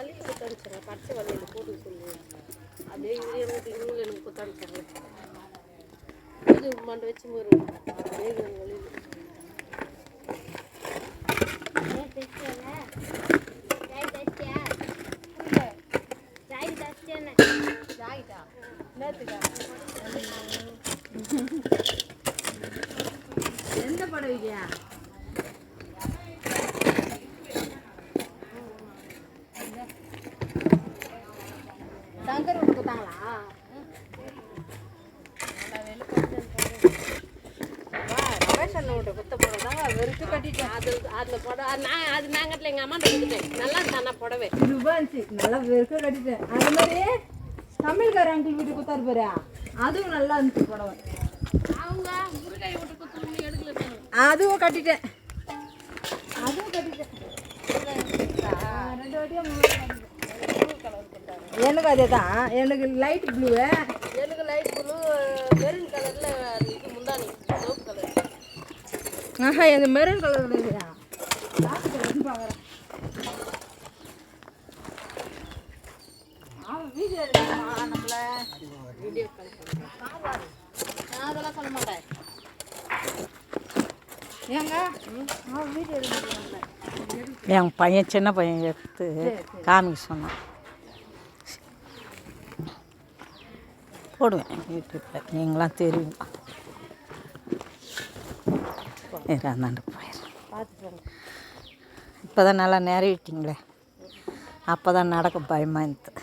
வழியில் கொடுத்து அனுப்பிச்சாங்க பச்சை வழியில் போட்டு சொல்லி அதே இது எனக்கு இவங்க எனக்கு கொடுத்து இது மண்டை வச்சு ஒரு அதே வழியில் எந்த படவைக்கா சங்கர் வீட்டு கொடுத்தாங்களா ரமேஷன் வீட்டை குத்த போகிறதாங்க வெறுத்து கட்டிட்டேன் அது அதில் புடவை அது நான் அது நாங்கட்டில் எங்கள் அம்மா கொடுத்துட்டேன் நல்லா இருந்தா புடவை ரூபா இருந்துச்சு நல்லா வெறுக்க கட்டிட்டேன் அது மாதிரி தமிழ்கார அங்கிள் வீட்டு குத்தாரு பாரு அதுவும் நல்லா இருந்துச்சு புடவை அவங்க முருகாய் விட்டு குத்து எடுக்கல அதுவும் கட்டிட்டேன் அதுவும் கட்டிட்டேன். எனக்கு அதே தான் எனக்கு லைட் ப்ளூ எனக்கு லைட் ப்ளூ மெரூன் கலரில் இது முந்தானி கலர் ஆஹா எனக்கு மெரூன் கலர் இல்லையா? லாஸ்ட் கலர்னு பார்க்குறேன் அவன் வீடியோ எடுக்கலாம் நம்மள? வீடியோ கால் பண்ணுறேன் நான் அதெல்லாம் சொல்ல மாட்டேன். ஏங்க? அவன் வீடியோ எடுக்கலாம் என் பையன் சின்ன பையன் எடுத்து காமிக்க சொன்னான். போடுவேன் யூடியூப்பில் நீங்களாம் தெரியும். இறந்தாண்டு போயிடுறேன் இப்போ தான் நல்லா நிறைவிட்டீங்களே அப்போ தான் நடக்க பயமாக இருந்தது.